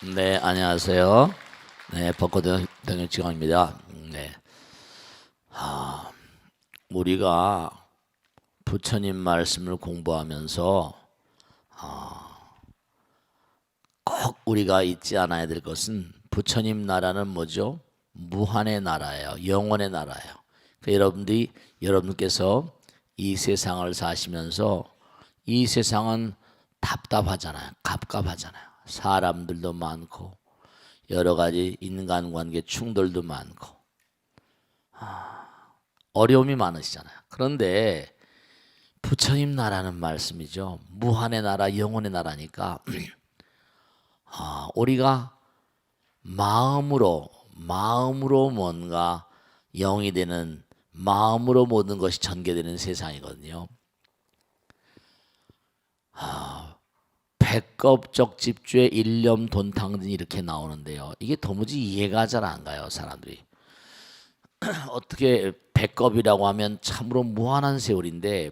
네, 안녕하세요. 네, 벚꽃 동영지광입니다. 네. 아, 우리가 부처님 말씀을 공부하면서 아, 꼭 우리가 잊지 않아야 될 것은 부처님 나라는 뭐죠? 무한의 나라예요. 영원의 나라예요. 그 여러분들이 여러분께서 이 세상을 사시면서 이 세상은 답답하잖아요. 갑갑하잖아요. 사람들도 많고 여러 가지 인간관계 충돌도 많고 아, 어려움이 많으시잖아요. 그런데 부처님 나라는 말씀이죠. 무한의 나라, 영원의 나라니까 아, 우리가 마음으로 마음으로 뭔가 영이 되는 마음으로 모든 것이 전개되는 세상이거든요. 백겁적 집주의 일념 돈탕진 이렇게 나오는데요. 이게 도무지 이해가 잘 안 가요, 사람들이. 어떻게 백겁이라고 하면 참으로 무한한 세월인데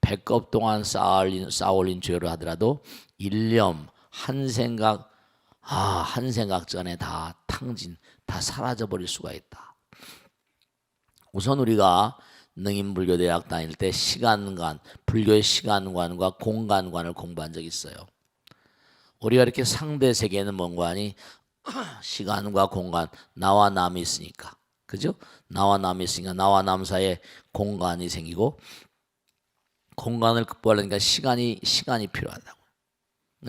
백겁 동안 쌓아올린, 쌓아올린 죄를 하더라도 일념 한 생각 아, 한 생각 전에 다 탕진, 다 사라져 버릴 수가 있다. 우선 우리가 능인불교대학 다닐 때 시간관, 불교의 시간관과 공간관을 공부한 적이 있어요. 우리가 이렇게 상대 세계는 뭔가 하니 시간과 공간, 나와 남이 있으니까. 그죠? 나와 남이 있으니까 나와 남 사이에 공간이 생기고 공간을 극복하려니까 시간이 시간이 필요하다고.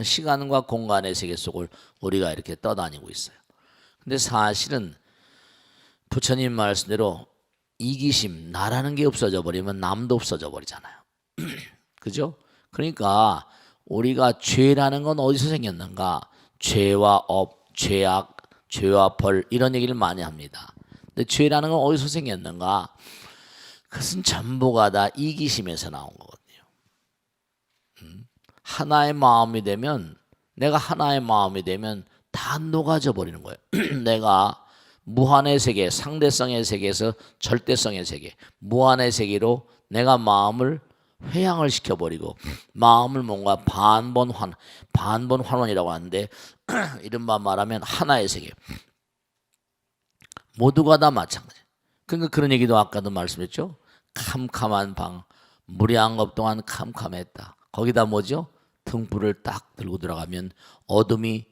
시간과 공간의 세계 속을 우리가 이렇게 떠다니고 있어요. 근데 사실은 부처님 말씀대로 이기심, 나라는 게 없어져 버리면 남도 없어져 버리잖아요. 그죠? 그러니까 우리가 죄라는 건 어디서 생겼는가? 죄와 업, 죄악, 죄와 벌 이런 얘기를 많이 합니다. 근데 죄라는 건 어디서 생겼는가? 그것은 전부가 다 이기심에서 나온 거거든요. 음? 하나의 마음이 되면 내가 하나의 마음이 되면 다 녹아져 버리는 거예요. 내가 무한의 세계, 상대성의 세계에서 절대성의 세계, 무한의 세계로 내가 마음을 회양을 시켜버리고 마음을 뭔가 반번 환 반번 환원이라고 하는데 이른바 말하면 하나의 세계 모두가 다 마찬가지. 그러니까 그런 얘기도 아까도 말씀했죠. 캄캄한 방 무량업 동안 캄캄했다. 거기다 뭐죠? 등불을 딱 들고 들어가면 어둠이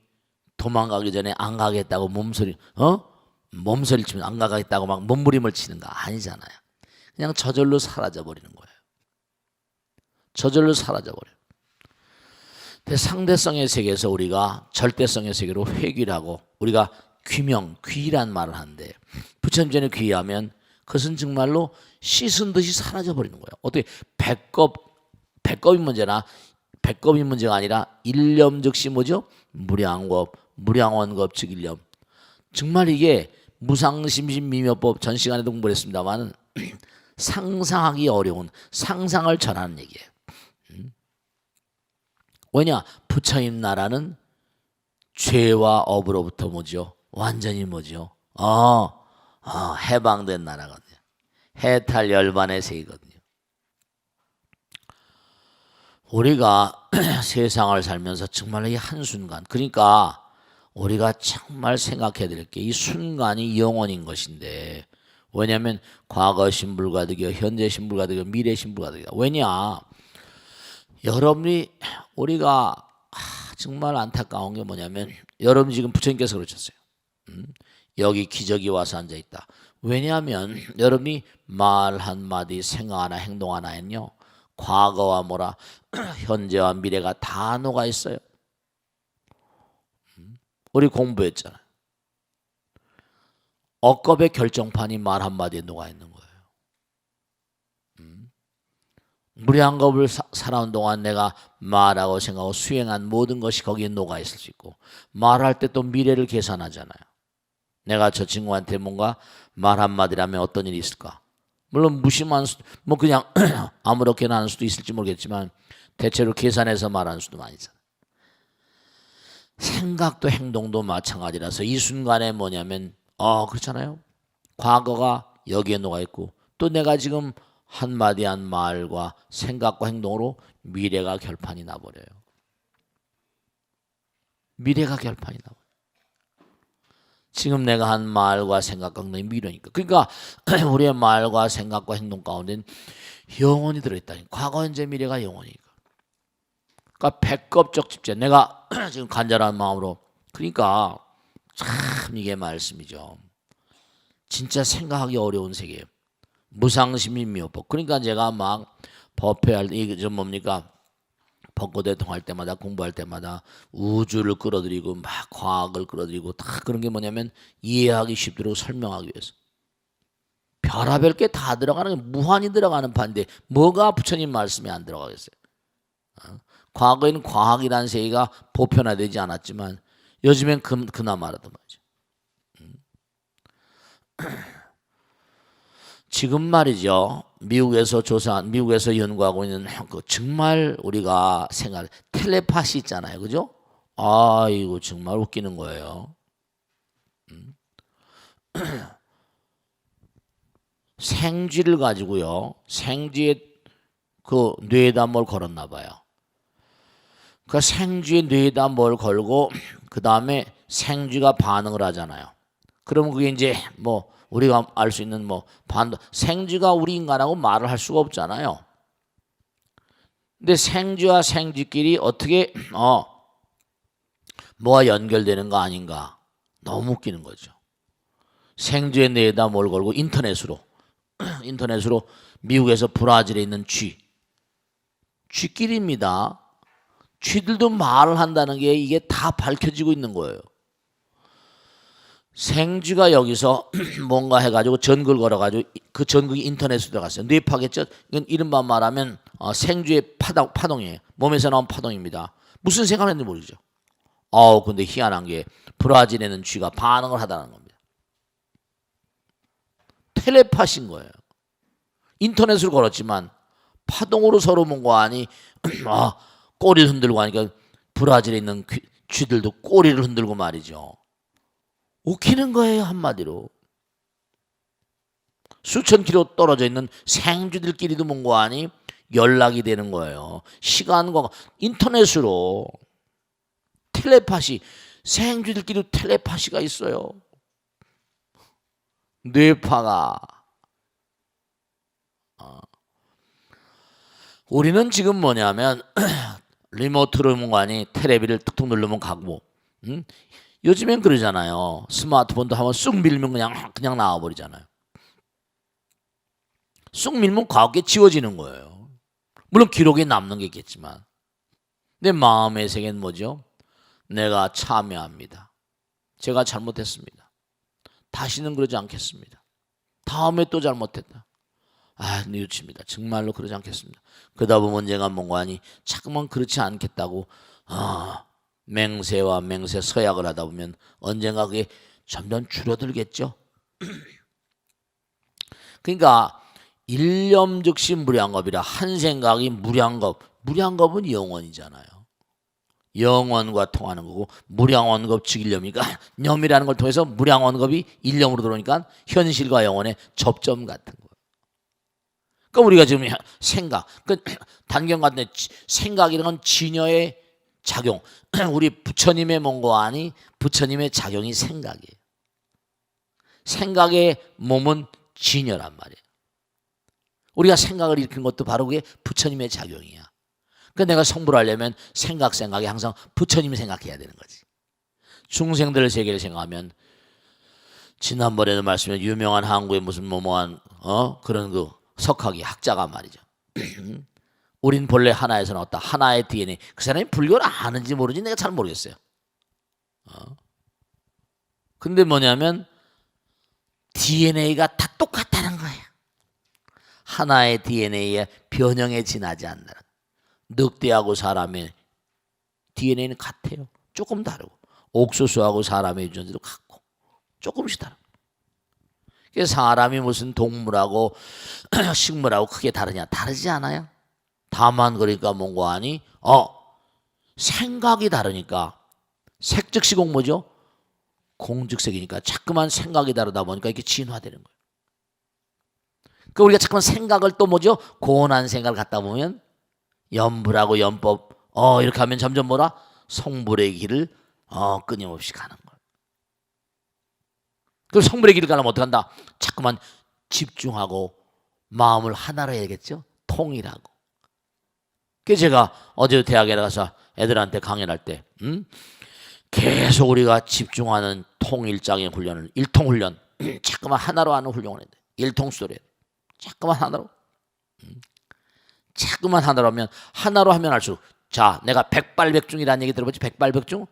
도망가기 전에 안 가겠다고 몸소리 어 몸소리 치면 안 가겠다고 막 몸부림을 치는 거 아니잖아요. 그냥 저절로 사라져 버리는 거예요. 저절로 사라져 버려. 요 상대성의 세계에서 우리가 절대성의 세계로 회귀라고 우리가 귀명, 귀란 말을 하는데 부처님 전에 귀하면 그것은 정말로 씻은 듯이 사라져 버리는 거예요. 어떻게 백겁 백겁이 문제나 백겁이 문제가 아니라 일념 즉시 뭐죠? 무량겁, 무량원겁 즉 일념. 정말 이게 무상심심미묘법 전 시간에도 공부를 했습니다만 상상하기 어려운 상상을 전하는 얘기예요. 왜냐? 부처님 나라는 죄와 업으로부터 뭐죠? 완전히 뭐죠? 어, 어 해방된 나라거든요. 해탈 열반의 세이거든요. 우리가 세상을 살면서 정말 이 한순간, 그러니까 우리가 정말 생각해야 될게이 순간이 영원인 것인데, 왜냐하면 과거 신불가득이요, 현재 신불가득이요, 미래 신불가득이다. 왜냐? 여러분이 우리가 정말 안타까운 게 뭐냐면 여러분 지금 부처님께서 그러셨어요. 음? 여기 기적이 와서 앉아 있다. 왜냐하면 여러분이 말 한마디 생각 하나 행동 하나에는요. 과거와 뭐라 현재와 미래가 다 녹아 있어요. 음? 우리 공부했잖아요. 억겁의 결정판이 말 한마디에 녹아 있는 거 예요. 무량겁을 살아온 동안 내가 말하고 생각하고 수행한 모든 것이 거기에 녹아 있을 수 있고 말할 때 또 미래를 계산하잖아요. 내가 저 친구한테 뭔가 말 한마디라면 어떤 일이 있을까? 물론 무심한 수, 뭐 그냥 아무렇게나 하는 수도 있을지 모르겠지만 대체로 계산해서 말하는 수도 많이잖아요. 생각도 행동도 마찬가지라서 이 순간에 뭐냐면 어 그렇잖아요. 과거가 여기에 녹아 있고 또 내가 지금 한마디 한 말과 생각과 행동으로 미래가 결판이 나버려요. 미래가 결판이 나버려요. 지금 내가 한 말과 생각과 행동이 미련이니까. 그러니까 우리의 말과 생각과 행동 가운데는 영원히 들어있다니. 과거, 현재, 미래가 영원이니까. 그러니까 백겁적 집제. 내가 지금 간절한 마음으로. 그러니까 참 이게 말씀이죠. 진짜 생각하기 어려운 세계예요. 무상심이 미호법. 그러니까 제가 막 법회할 때 이게 좀 뭡니까? 벚꽃대통 할 때마다 공부할 때마다 우주를 끌어들이고 막 과학을 끌어들이고 다 그런 게 뭐냐면 이해하기 쉽도록 설명하기 위해서 별하별 게 다 들어가는 게 무한히 들어가는 판인데 뭐가 부처님 말씀이 안 들어가겠어요? 어? 과거에는 과학이라는 세계가 보편화되지 않았지만 요즘엔 그, 그나마라도 말이죠. 지금 말이죠. 미국에서 조사한 미국에서 연구하고 있는 그 정말 우리가 생각 텔레파시 있잖아요. 그죠? 아, 이거 정말 웃기는 거예요. 음. 생쥐를 가지고요. 생쥐의 그 뇌에다 뭘 걸었나 봐요. 그 생쥐의 뇌에다 뭘 걸고 그 다음에 생쥐가 반응을 하잖아요. 그러면 그게 이제 뭐 우리가 알 수 있는 뭐반 생쥐가 우리 인간하고 말을 할 수가 없잖아요. 근데 생쥐와 생쥐끼리 어떻게 어 뭐가 연결되는 거 아닌가? 너무 웃기는 거죠. 생쥐의 뇌에다 뭘 걸고 인터넷으로 인터넷으로 미국에서 브라질에 있는 쥐 쥐끼리입니다. 쥐들도 말을 한다는 게 이게 다 밝혀지고 있는 거예요. 생쥐가 여기서 뭔가 해가지고 전글 걸어가지고 그 전극이 인터넷으로 들어갔어요. 뇌파겠죠? 이건 이른바 말하면 어, 생쥐의 파동, 파동이에요. 몸에서 나온 파동입니다. 무슨 생각을 했는지 모르죠. 아우 근데 희한한 게 브라질에는 쥐가 반응을 하다는 겁니다. 텔레파신 거예요. 인터넷으로 걸었지만 파동으로 서로 뭔가 하니 아, 꼬리를 흔들고 하니까 브라질에 있는 귀- 쥐들도 꼬리를 흔들고 말이죠. 웃기는 거예요 한마디로. 수천 킬로 떨어져 있는 생쥐들끼리도 뭔가 하니 연락이 되는 거예요. 시간과 인터넷으로 텔레파시 생쥐들끼리 텔레파시가 있어요. 뇌파가 어. 우리는 지금 뭐냐면 리모트로 뭔가니 테레비를 툭툭 누르면 가고 응? 요즘엔 그러잖아요. 스마트폰도 한번 쑥 밀면 그냥 그냥 나와 버리잖아요. 쑥 밀면 과거에 지워지는 거예요. 물론 기록에 남는 게 있겠지만 내 마음의 세계는 뭐죠? 내가 참여합니다. 제가 잘못했습니다. 다시는 그러지 않겠습니다. 다음에 또 잘못했다. 아, 뉘우칩니다. 정말로 그러지 않겠습니다. 그러다 보면 제가 뭔가 하니 자꾸만 그렇지 않겠다고 아, 맹세와 맹세 서약을 하다 보면 언젠가 그게 점점 줄어들겠죠. 그러니까 일념 즉시 무량겁이라 한 생각이 무량겁. 무량겁은 영원이잖아요. 영원과 통하는 거고 무량원겁 즉일념이니까 념이라는 걸 통해서 무량원겁이 일념으로 들어오니까 현실과 영원의 접점 같은 거예요. 그러니까 우리가 지금 생각, 그 단경 같은 생각이라는 건 진여의 작용. 우리 부처님의 뭔가 아니 부처님의 작용이 생각이에요. 생각의 몸은 진여란 말이에요. 우리가 생각을 일으킨 것도 바로 그게 부처님의 작용이야. 그러니까 내가 성불 하려면 생각 생각이 항상 부처님 생각해야 되는 거지. 중생들 세계를 생각하면 지난번에도 말씀해 유명한 한국의 무슨 뭐뭐한 어 그런 그 석학이 학자가 말이죠. 우린 본래 하나에서 나왔다. 하나의 DNA. 그 사람이 불교를 아는지 모르는지 내가 잘 모르겠어요. 어? 근데 뭐냐면 DNA가 다 똑같다는 거예요. 하나의 DNA에 변형에 지나지 않는 늑대하고 사람의 DNA는 같아요. 조금 다르고 옥수수하고 사람의 유전자도 같고 조금씩 다르고 그래서 사람이 무슨 동물하고 식물하고 크게 다르냐? 다르지 않아요. 다만 그러니까 뭔가 하니 어 생각이 다르니까 색즉시공 뭐죠? 공즉색이니까 자꾸만 생각이 다르다 보니까 이렇게 진화되는 거예요. 그 우리가 자꾸만 생각을 또 뭐죠? 고온한 생각을 갖다 보면 연불하고 연법 어 이렇게 하면 점점 뭐라 성불의 길을 어 끊임없이 가는 거예요. 그 성불의 길을 가려면 어떻게 한다? 자꾸만 집중하고 마음을 하나로 해야겠죠? 통일하고. 그래서 제가 어제 대학에 가서 애들한테 강연할 때, 음? 계속 우리가 집중하는 통일장애 훈련을 일통 훈련, 자꾸만 하나로 하는 훈련을 해야 돼. 일통 수도래. 자꾸만 하나로. 음. 자꾸만 하나로 하면 하나로 하면 할수록 자, 내가 백발백중이라는 얘기 들어보지? 백발백중?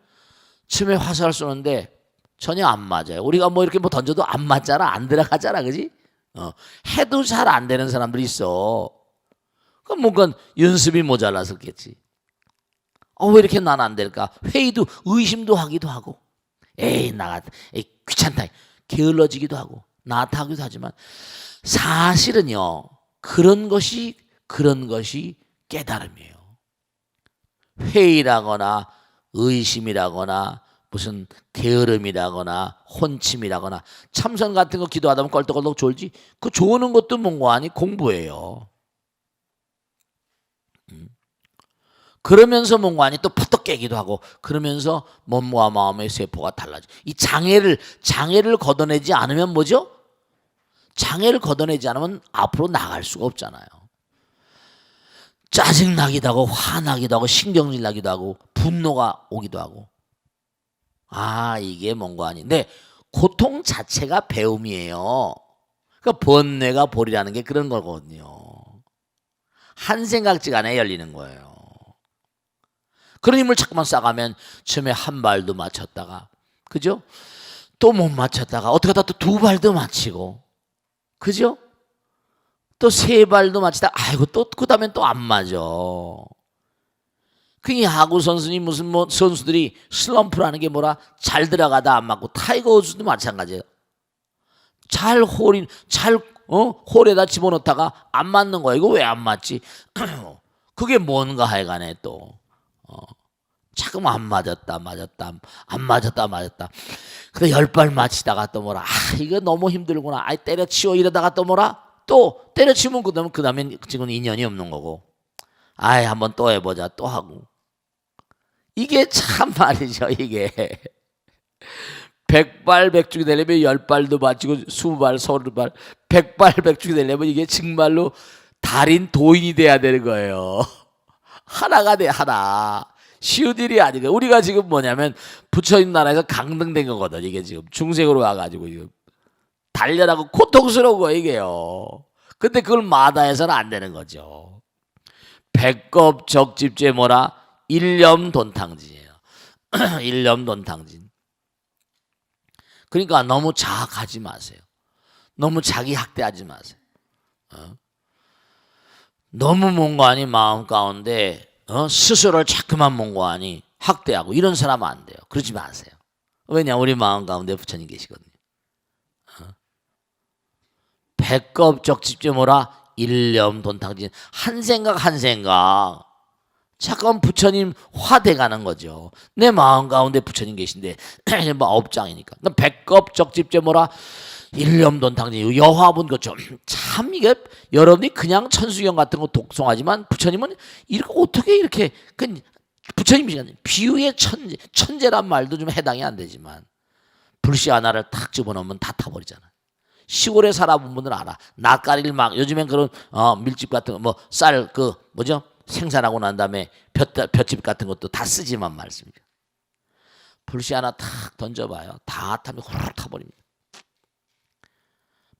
처음에 화살을 쏘는데 전혀 안 맞아요. 우리가 뭐 이렇게 뭐 던져도 안 맞잖아. 안 들어가잖아. 그지? 어, 해도 잘 안 되는 사람들이 있어. 그럼 뭔가 연습이 모자라서겠지. 어, 왜 이렇게 난 안 될까? 회의도 의심도 하기도 하고. 에이, 나가, 에이, 귀찮다. 게을러지기도 하고. 나타 하기도 하지만 사실은요. 그런 것이 그런 것이 깨달음이에요. 회의라거나 의심이라거나 무슨 게으름이라거나 혼침이라거나 참선 같은 거 기도하다 보면 껄떡껄떡 졸지 그 좋은 것도 뭔가 아니 공부예요. 그러면서 뭔가 아니 또 퍼떡 깨기도 하고 그러면서 몸과 마음의 세포가 달라져. 이 장애를 장애를 걷어내지 않으면 뭐죠? 장애를 걷어내지 않으면 앞으로 나갈 수가 없잖아요. 짜증 나기도 하고 화나기도 하고 신경질 나기도 하고 분노가 오기도 하고 아 이게 뭔가 아닌데 고통 자체가 배움이에요. 그러니까 번뇌가 볼이라는 게 그런 거거든요. 한 생각직 안에 열리는 거예요. 그런 힘을 자꾸만 쌓아가면 처음에 한 발도 맞췄다가 그죠? 또 못 맞췄다가 어떻게 하다 또 두 발도 맞히고 그죠? 또 세 발도 맞히다 아이고 또 그다음엔 또 안 맞아. 그 야구 선수니 무슨 뭐 선수들이 슬럼프라는 게 뭐라 잘 들어가다 안 맞고 타이거 우즈도 마찬가지예요. 잘 홀인 잘 어? 홀에다 집어넣다가 안 맞는 거야. 이거 왜 안 맞지? 그게 뭔가 하여간에 또 어. 자꾸만 안 맞았다 맞았다 안 맞았다 맞았다. 근데 열 발 맞히다가 또 뭐라 아 이거 너무 힘들구나. 아이 때려치워 이러다가 또 뭐라 또 때려치면 그 다음 그다음엔 지금 인연이 없는 거고. 아이 한번 또 해보자 또 하고. 이게 참 말이죠 이게. 백발백중이 되려면 열 발도 맞추고 스무 발 서른 발 백발백중이 되려면 이게 정말로 달인 도인이 돼야 되는 거예요. 하나가 돼 하나. 쉬운 일이 아니고 우리가 지금 뭐냐면 부처님 나라에서 강등된 거거든 이게 지금 중생으로 와가지고 지금 단련하고 고통스러운 거 이게요. 근데 그걸 마다해서는 안 되는 거죠. 백겁 적집제 뭐라 일념 돈탕진이에요. 일념 돈탕진. 그러니까 너무 자학하지 마세요. 너무 자기 학대하지 마세요. 어? 너무 뭔가 아니 마음 가운데 어? 스스로를 자꾸만 아니 학대하고 이런 사람은 안 돼요. 그러지 마세요. 왜냐 우리 마음 가운데 부처님 계시거든요. 어? 백겁적 집제모라 일념 돈탕진 한 생각 한 생각 잠깐 부처님 화돼가는 거죠. 내 마음 가운데 부처님 계신데 뭐 업장이니까. 그러니까 백겁적 집제모라 일념돈탕진 여화분 거죠. 참 이게 여러분이 그냥 천수경 같은 거 독송하지만 부처님은 이렇게 어떻게 이렇게 그 부처님이 비유의 천재 천재란 말도 좀 해당이 안 되지만 불씨 하나를 탁 집어넣으면 다 타버리잖아. 시골에 살아본 분들 알아. 낯가리를 막 요즘엔 그런 어, 밀집 같은 거 뭐 쌀 그 뭐죠 생산하고 난 다음에 볕 볕집 같은 것도 다 쓰지만 말씀이죠. 불씨 하나 탁 던져봐요. 다 타면 후루룩 타버립니다.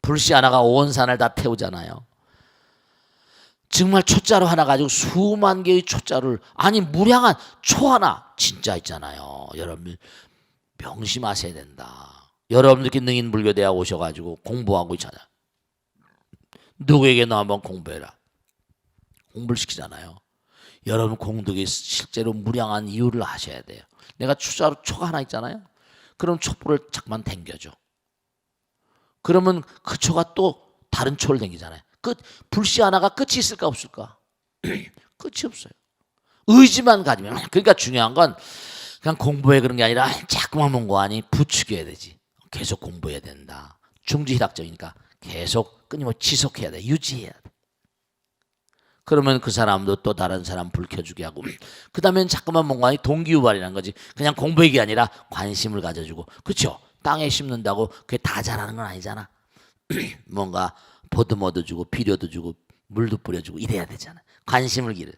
불씨 하나가 온 산을 다 태우잖아요. 정말 초자루 하나 가지고 수만 개의 초자루를 아니 무량한 초 하나 진짜 있잖아요. 여러분 명심하셔야 된다. 여러분들께 능인 불교 대학 오셔가지고 공부하고 있잖아요. 누구에게나 한번 공부해라. 공부를 시키잖아요. 여러분 공덕이 실제로 무량한 이유를 아셔야 돼요. 내가 초자루 초가 하나 있잖아요. 그럼 촛불을 잠깐만 당겨줘. 그러면 그 초가 또 다른 초를 당기잖아요. 끝 불씨 하나가 끝이 있을까 없을까? 끝이 없어요. 의지만 가지면 그러니까 중요한 건 그냥 공부해 그런 게 아니라 자꾸만 아니 부추겨야 되지. 계속 공부해야 된다. 중지희락적이니까 계속 끊임없이 지속해야 돼. 유지해야 돼. 그러면 그 사람도 또 다른 사람 불 켜주게 하고 그 다음엔 자꾸만 뭔가 동기유발이라는 거지. 그냥 공부하기 아니라 관심을 가져주고 그렇죠. 땅에 심는다고 그게 다 자라는 건 아니잖아. 뭔가 보듬어도 주고 비료도 주고 물도 뿌려주고 이래야 되잖아. 관심을 기를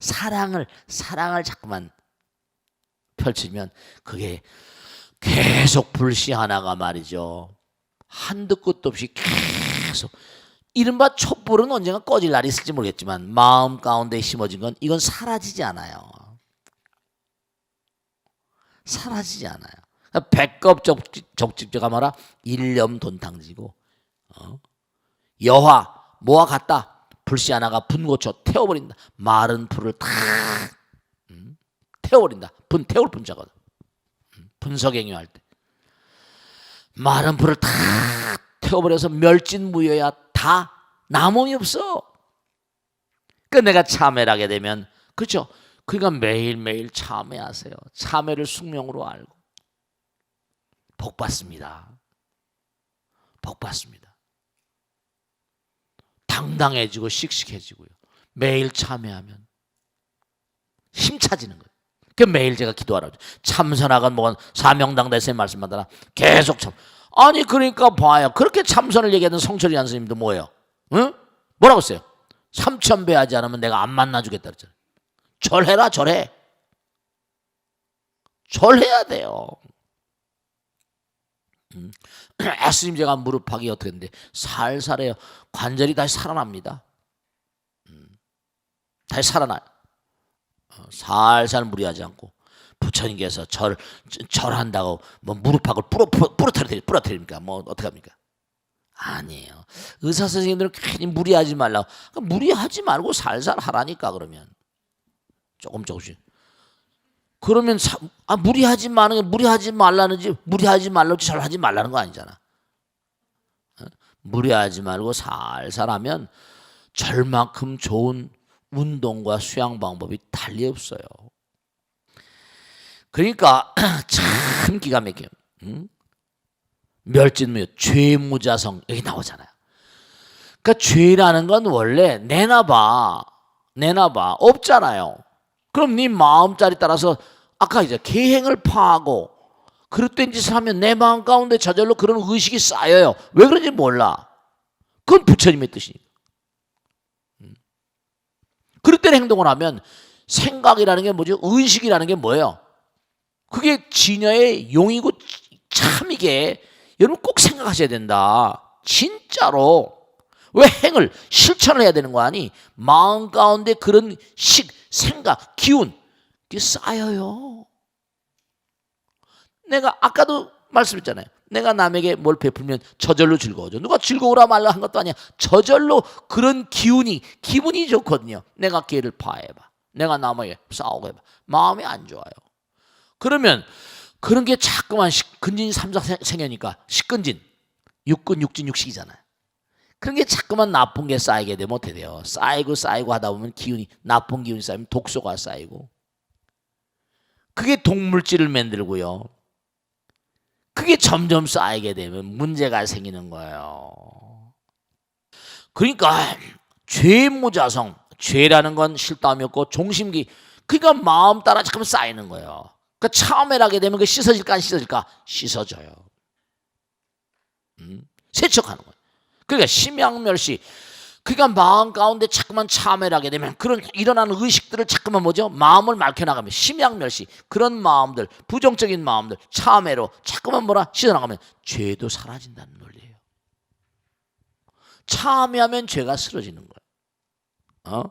사랑을 사랑을 자꾸만 펼치면 그게 계속 불씨 하나가 말이죠. 한도 끝도 없이 계속 이른바 촛불은 언젠가 꺼질 날이 있을지 모르겠지만 마음 가운데 심어진 건 이건 사라지지 않아요. 사라지지 않아요. 백겁 적집자가 말아 일념 돈탕지고 어? 여화 모아 갔다 불씨 하나가 분고쳐 태워버린다. 마른 풀을 탁 음, 태워버린다. 분 태울 분자거든. 음, 분석행위 할 때 마른 풀을 탁 태워버려서 멸진무효야 다 남음이 없어. 그 내가 참회를 하게 되면 그죠? 그러니까 매일매일 참회하세요. 참회를 숙명으로 알고 복 받습니다. 복 받습니다. 당당해지고 씩씩해지고요. 매일 참회하면 힘 차지는 거예요. 그 매일 제가 기도하라고 참선하건 뭐건 사명당 대세 말씀하더라 계속 참 아니 그러니까 봐요 그렇게 참선을 얘기하는 성철이 한 스님도 뭐예요? 응? 뭐라고 했어요? 삼천배 하지 않으면 내가 안 만나주겠다 그랬잖아요. 절해라 절해. 절해야 돼요. 음. 스님 제가 무릎하기 어떻게 했는데 살살해요. 관절이 다시 살아납니다. 음. 다시 살아나요. 어, 살살 무리하지 않고 부처님께서 절 절한다고 뭐 무릎팍을 뿌러 뿌러뜨리 뿌러뜨립니까? 뭐 어떻게 합니까? 아니에요. 의사 선생님들은 괜히 무리하지 말라고 그러니까 무리하지 말고 살살 하라니까 그러면 조금 조금씩. 그러면 사, 아 무리하지 마는 게 무리하지 말라는지 무리하지 말라고 절하지 말라는 거 아니잖아. 어? 무리하지 말고 살살 하면 절만큼 좋은 운동과 수양 방법이 달리 없어요. 그러니까 참 기가 막혀요. 응? 멸진무효, 죄무자성 여기 나오잖아요. 그러니까 죄라는 건 원래 내놔봐, 내놔봐 없잖아요. 그럼 네 마음자리 따라서 아까 이제 계행을 파하고 그릇된 짓을 하면 내 마음 가운데 저절로 그런 의식이 쌓여요. 왜 그런지 몰라. 그건 부처님의 뜻이니까. 음. 그릇된 행동을 하면 생각이라는 게 뭐죠? 의식이라는 게 뭐예요? 그게 진여의 용이고 참 이게 여러분 꼭 생각하셔야 된다. 진짜로. 왜 행을 실천을 해야 되는 거 아니? 마음 가운데 그런 식, 생각, 기운 이게 쌓여요. 내가 아까도 말씀했잖아요. 내가 남에게 뭘 베풀면 저절로 즐거워져. 누가 즐거우라 말라 한 것도 아니야. 저절로 그런 기운이 기분이 좋거든요. 내가 기회를 파해봐. 내가 남에게 싸우고 해봐. 마음이 안 좋아요. 그러면 그런 게 자꾸만 근진 삼작 생겨니까 식근진, 육근, 육진, 육식이잖아요. 그런 게 자꾸만 나쁜 게 쌓이게 되면 어떻게 돼요? 쌓이고 쌓이고 하다 보면 기운이 나쁜 기운이 쌓이면 독소가 쌓이고 그게 동물질을 만들고요. 그게 점점 쌓이게 되면 문제가 생기는 거예요. 그러니까 죄무자성, 죄라는 건 실담이 없고 종심기, 그러니까 마음 따라 잠깐 쌓이는 거예요. 그 처음에 하게 되면 그 씻어질까 안 씻어질까? 씻어져요. 음? 세척하는 거예요. 그러니까 심양멸시 그러니까 마음 가운데 자꾸만 참회를 하게 되면 그런 일어나는 의식들을 자꾸만 뭐죠? 마음을 말켜나가면 심양멸시 그런 마음들 부정적인 마음들 참회로 자꾸만 뭐라 씻어나가면 죄도 사라진다는 논리예요. 참회하면 죄가 쓰러지는 거예요. 어?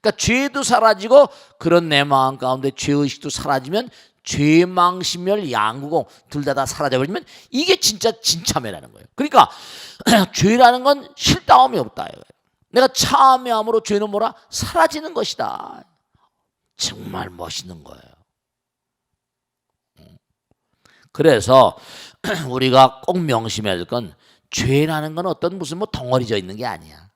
그러니까 죄도 사라지고 그런 내 마음 가운데 죄의식도 사라지면 죄망심멸 양구공 둘 다 다 사라져 버리면 이게 진짜 진참회라는 거예요. 그러니까 죄라는 건 실다움이 없다. 내가 참회함으로 죄는 뭐라 사라지는 것이다. 정말 멋있는 거예요. 그래서 우리가 꼭 명심해야 될 건 죄라는 건 어떤 무슨 뭐 덩어리져 있는 게 아니야.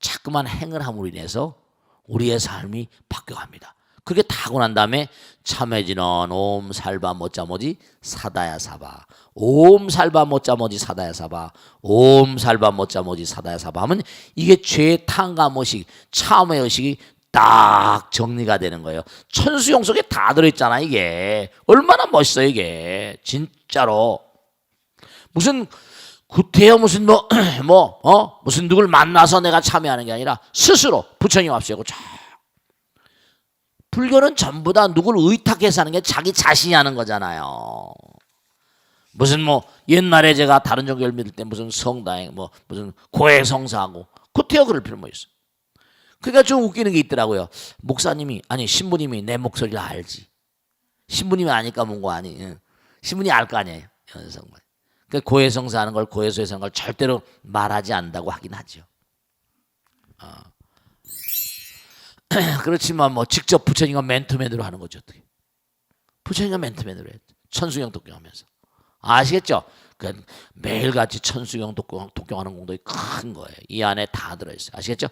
자꾸만 행을 함으로 인해서 우리의 삶이 바뀌어갑니다. 그게 타고 난 다음에 참해지는 옴 살바 못자모지 사다야 사바. 옴 살바 못자모지 사다야 사바. 옴 살바 못자모지 사다야 사바 하면 이게 죄 탕감의식 참회 의식이 딱 정리가 되는 거예요. 천수용 속에 다 들어있잖아 이게. 얼마나 멋있어 이게. 진짜로. 무슨 구태여 무슨 뭐 뭐 어? 무슨 누굴 만나서 내가 참여하는 게 아니라 스스로 부처님 앞세고 쫙 불교는 전부 다 누굴 의탁해서 하는 게 자기 자신이 하는 거잖아요. 무슨 뭐 옛날에 제가 다른 종교를 믿을 때 무슨 성당에 뭐 무슨 고해 성사하고 구태여 그럴 필요 뭐 있어. 그러니까 좀 웃기는 게 있더라고요. 목사님이 아니 신부님이 내 목소리를 알지. 신부님이 아니까 뭔거 아니. 응. 신부님이 알 거 아니에요. 연성을. 그 고해성사 하는 걸 고해소에서 하는 걸 절대로 말하지 않는다고 하긴 하죠. 어. 그렇지만 뭐 직접 부처님과 맨투맨으로 하는 거죠. 어떻게. 부처님과 맨투맨으로 했죠. 천수경 독경하면서. 아시겠죠? 그 매일같이 천수경 독경, 독경하는 공덕이 큰 거예요. 이 안에 다 들어있어요. 아시겠죠?